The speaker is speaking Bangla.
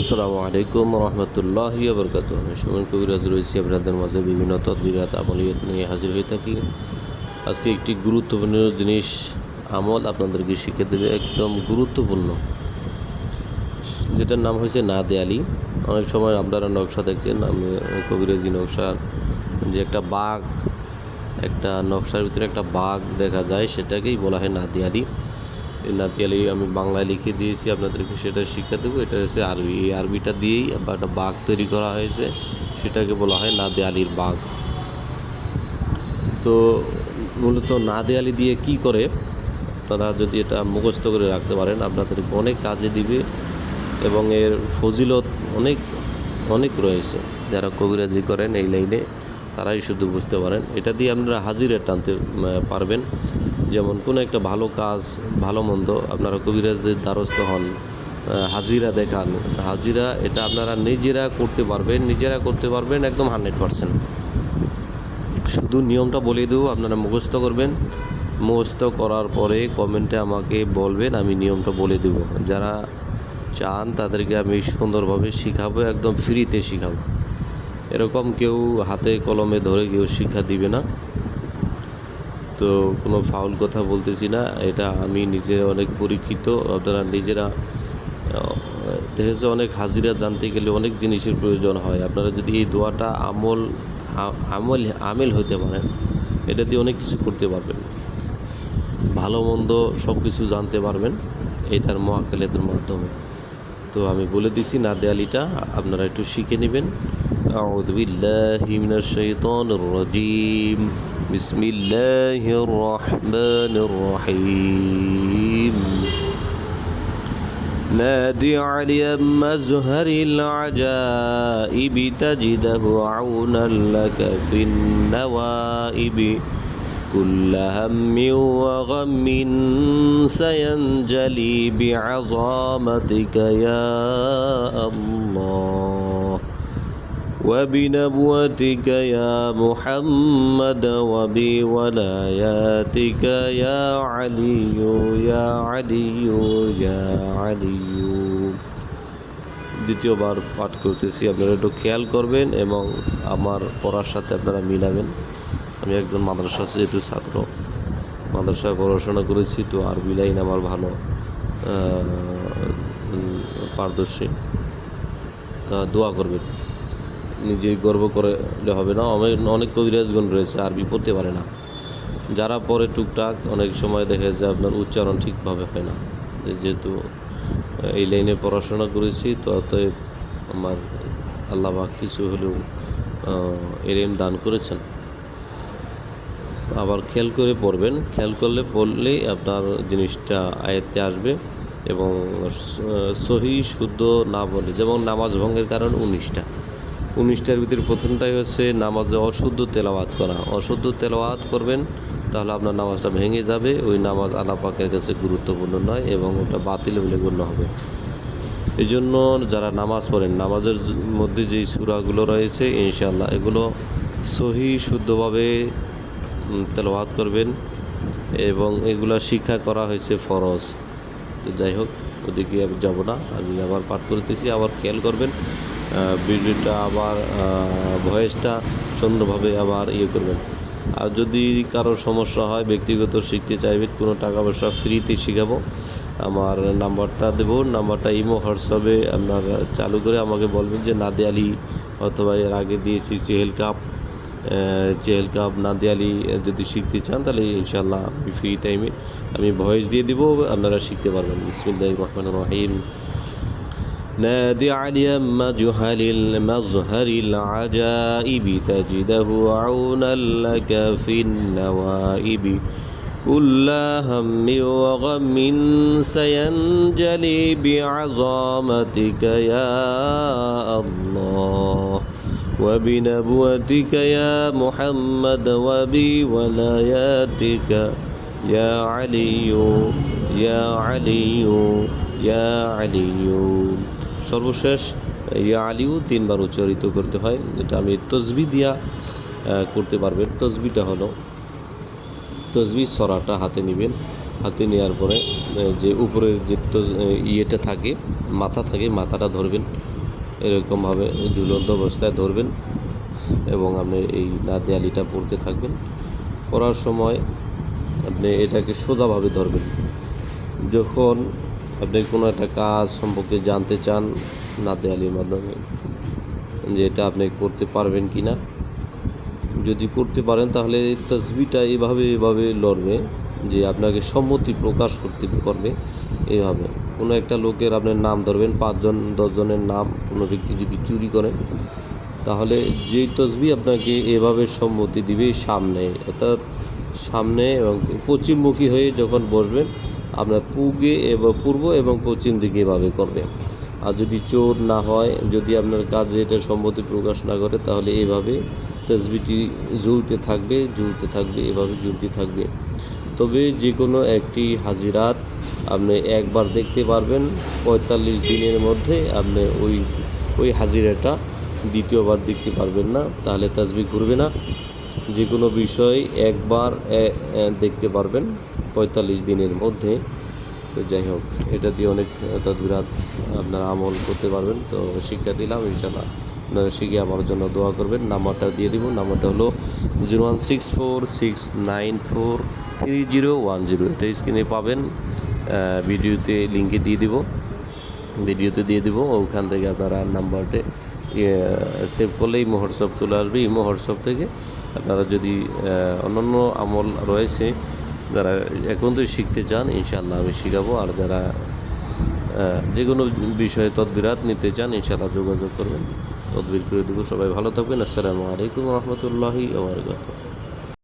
আসসালামু আলাইকুম রহমতুল্লাহ আমি সুমন কবিরাজ রয়েছি আপনাদের মাঝে বিভিন্ন তদবিরাত, আমলিয়ত নিয়ে হাজির হয়ে থাকি। আজকে একটি গুরুত্বপূর্ণ জিনিস, আমল আপনাদেরকে শিখে দেবে একদম গুরুত্বপূর্ণ। যেটার নাম হয়েছে না দেয়ালি অনেক সময় আপনারা নকশা দেখছেন, আমি কবিরাজি নকশা যে একটা বাঘ, একটা নকশার ভিতরে একটা বাঘ দেখা যায়, সেটাকেই বলা হয় না আলী। এই নাতি আমি বাংলায় লিখে দিয়েছি, আপনাদেরকে সেটা শিক্ষা দেবো। এটা হচ্ছে আরবি, এই আরবিটা দিয়েই বা একটা বাঘ তৈরি করা হয়েছে। সেটাকে বলা হয় নাদে আলীর বাঘ। তো মূলত নাদে আলী দিয়ে কি করে? আপনারা যদি এটা মুখস্থ করে রাখতে পারেন আপনাদেরকে অনেক কাজে দিবে এবং এর ফজিলত অনেক অনেক রয়েছে। যারা কবিরাজি করেন এই লাইনে তারাই শুধু বুঝতে পারেন। এটা দিয়ে আপনারা হাজিরে টানতে পারবেন। যেমন কোনো একটা ভালো কাজ, ভালো মন্দ, আপনারা কবিরাজদের দ্বারস্থ হন হাজিরা দেখান। হাজিরা এটা আপনারা নিজেরা করতে পারবেন, নিজেরা করতে পারবেন একদম হান্ড্রেড পারসেন্ট। শুধু নিয়মটা বলে দেবো, আপনারা মুখস্থ করবেন। মুখস্থ করার পরে কমেন্টে আমাকে বলবেন, আমি নিয়মটা বলে দেব। যারা চান তাদেরকে আমি সুন্দরভাবে শিখাবো, একদম ফ্রিতে শিখাবো। এরকম কেউ হাতে কলমে ধরে কেউ শিক্ষা দিবে না। তো কোনো ফাউল কথা বলতেছি না এটা আমি নিজে অনেক পরীক্ষিত আপনারা নিজেরা আহ, দেখেছে অনেক হাজিরা জানতে গেলে অনেক জিনিসের প্রয়োজন হয় আপনারা যদি এই দোয়াটা আমল আ- আমল আমেল হতে পারেন এটা দিয়ে অনেক কিছু করতে পারবেন ভালো মন্দ সব কিছু জানতে পারবেন এটার মহাকালেতের মাধ্যমে তো আমি বলে দিছি নাদে আলীটা আপনারা একটু শিখে নেবেন أعوذ بالله من الشيطان الرجيم بسم الله الرحمن الرحيم. نادي علي مزهر العجائب تجده عونا لك في النوائب. كل هم وغم سينجلي بعظامتك يا الله. وبنبوتك يا محمد وبولاياتك يا علي يا علي يا علي দ্বিতীয়বার পাঠ করতেছি আপনারা একটু খেয়াল করবেন এবং আমার পড়ার সাথে আপনারা মিলাবেন আমি একজন মাদ্রাসা যেহেতু ছাত্র মাদ্রাসায় পড়াশোনা করেছি তো আরবি লাইন আমার ভালো আহ, উম, পারদর্শী তা দোয়া করবেন নিজেই গর্ব করলে হবে না। অনেক কবিরাজগণ রয়েছে আরবি পড়তে পারে না। যারা পড়ে টুকটাক অনেক সময় দেখে যে আপনার উচ্চারণ ঠিকভাবে হয় না। যেহেতু এই লাইনে পড়াশোনা করেছি, তো অতএব আমার আল্লাহ পাক কিছু হলেও এলেম দান করেছেন। আবার খেয়াল করে পড়বেন। খেয়াল করলে পড়লেই আপনার জিনিসটা আয়ত্তে আসবে এবং সহি, শুদ্ধ না বলে, যেমন নামাজ ভঙ্গের কারণ উনিশটা। উনিশটার ভিতরে প্রথমটাই হচ্ছে নামাজে অশুদ্ধ তেলাওয়াত করা। অশুদ্ধ তেলাওয়াত করবেন, তাহলে আপনার নামাজটা ভেঙে যাবে। ওই নামাজ আলাপাকের কাছে গুরুত্বপূর্ণ নয় এবং ওটা বাতিল বলে গণ্য হবে। এই জন্য যারা নামাজ পড়েন, নামাজের মধ্যে যেই সুরাগুলো রয়েছে ইনশাল্লাহ এগুলো সহি শুদ্ধভাবে তেলাওয়াত করবেন এবং এগুলো শিক্ষা করা হয়েছে ফরজ। তো যাই হোক, ওদিকে যাব না। আমি আবার পাঠ করতেছি, আবার খেয়াল করবেন। ভিডিওটা আবার ভয়েসটা সুন্দরভাবে আবার ইয়ে করবেন। আর যদি কারোর সমস্যা হয়, ব্যক্তিগত শিখতে চাইবে, কোনো টাকা পয়সা ফ্রিতে শেখাবো, আমার নাম্বারটা দেবো। নাম্বারটা ইমো, হোয়াটসঅ্যাপে আপনার চালু করে আমাকে বলবেন যে নাদে আলী অথবা এর আগে দিয়েছি চেহেল কাপ। চেহেল কাপ নাদে আলী যদি শিখতে চান, তাহলে ইনশাল্লাহ ফ্রি টাইমে আমি ভয়েস দিয়ে দিব, আপনারা শিখতে পারবেন। বিসমুল্লাহ রহমান রহিম। نادي علي مجهل المظهر العجائب تجده عونا لك في النوائب. كل هم وغم سينجلي بعظامتك يا الله. وبنبوتك يا محمد وبولاياتك يا علي يا علي يا علي. সর্বশেষ, ইয়া আলিও তিনবার উচ্চারিত করতে হয়। এটা আমি তসবি দিয়া করতে পারবেন। তসবিটা হলো, তসবি সরাটা হাতে নেবেন। হাতে নেওয়ার পরে যে উপরের যে ইয়েটা থাকে, মাথা থাকে, মাথাটা ধরবেন। এরকমভাবে ঝুলন্ত অবস্থায় ধরবেন এবং আপনি এই নাদিয়ালিটা পড়তে থাকবেন। পড়ার সময় আপনি এটাকে সোজাভাবে ধরবেন। যখন আপনি কোনো একটা কাজ সম্পর্কে জানতে চান নাদিয়ালির মাধ্যমে, যে এটা আপনি করতে পারবেন কি না যদি করতে পারেন, তাহলে তসবিটা এভাবে এভাবে লড়বে যে আপনাকে সম্মতি প্রকাশ করতে করবে এইভাবে কোনো একটা লোকের আপনার নাম ধরবেন, পাঁচজন, দশজনের নাম কোনো ব্যক্তি যদি চুরি করেন তাহলে যেই তসবি আপনাকে এভাবে সম্মতি দিবে সামনে, অর্থাৎ সামনে এবং পশ্চিমমুখী হয়ে যখন বসবেন আপনার পূবে এবং পূর্ব এবং পশ্চিম দিকে এভাবে করবে। আর যদি চোর না হয়, যদি আপনার কাজে এটা সম্মতি প্রকাশ না করে, তাহলে এভাবে তসবিটি ঝুলতে থাকবে ঝুলতে থাকবে, এভাবে ঝুলতে থাকবে। তবে যে কোনো একটি হাজিরাত আপনি একবার দেখতে পারবেন, পঁয়তাল্লিশ দিনের মধ্যে আপনি ওই ওই হাজিরাটা দ্বিতীয়বার দেখতে পারবেন না, তাহলে তাজবি ঘুরবে না। যে কোনো বিষয় একবার দেখতে পারবেন। পঁয়তাল্লিশ দিনের মধ্যে। তো যাই হোক, এটা দিয়ে অনেক তদবিরাত আপনারা আমল করতে পারবেন। তো শিক্ষা দিলাম ইনশাল্লাহ আপনারা শিখে আমার জন্য দোয়া করবেন। নাম্বারটা দিয়ে দিব, নাম্বারটা হলো zero one six four six nine four three zero one zero. এটা স্ক্রিনে পাবেন ভিডিওতে লিঙ্কে দিয়ে দিব। ভিডিওতে দিয়ে দিব, ওখান থেকে আপনারা নাম্বারটে সেভ করলেই হোয়াটসঅ্যাপ চলে আসবে। এই হোয়াটসঅ্যাপ থেকে আপনারা যদি অন্যান্য আমল রয়েছে যারা এখন তো শিখতে চান ইনশাল্লাহ আমি শিখাবো। আর যারা যে কোনো বিষয়ে তদবিরাত নিতে চান ইনশাল্লাহ যোগাযোগ করবেন। তদবির করে দেবো। সবাই ভালো থাকবেন। আসসালামু আলাইকুম রহমতুল্লাহি ওবরাকাতুহ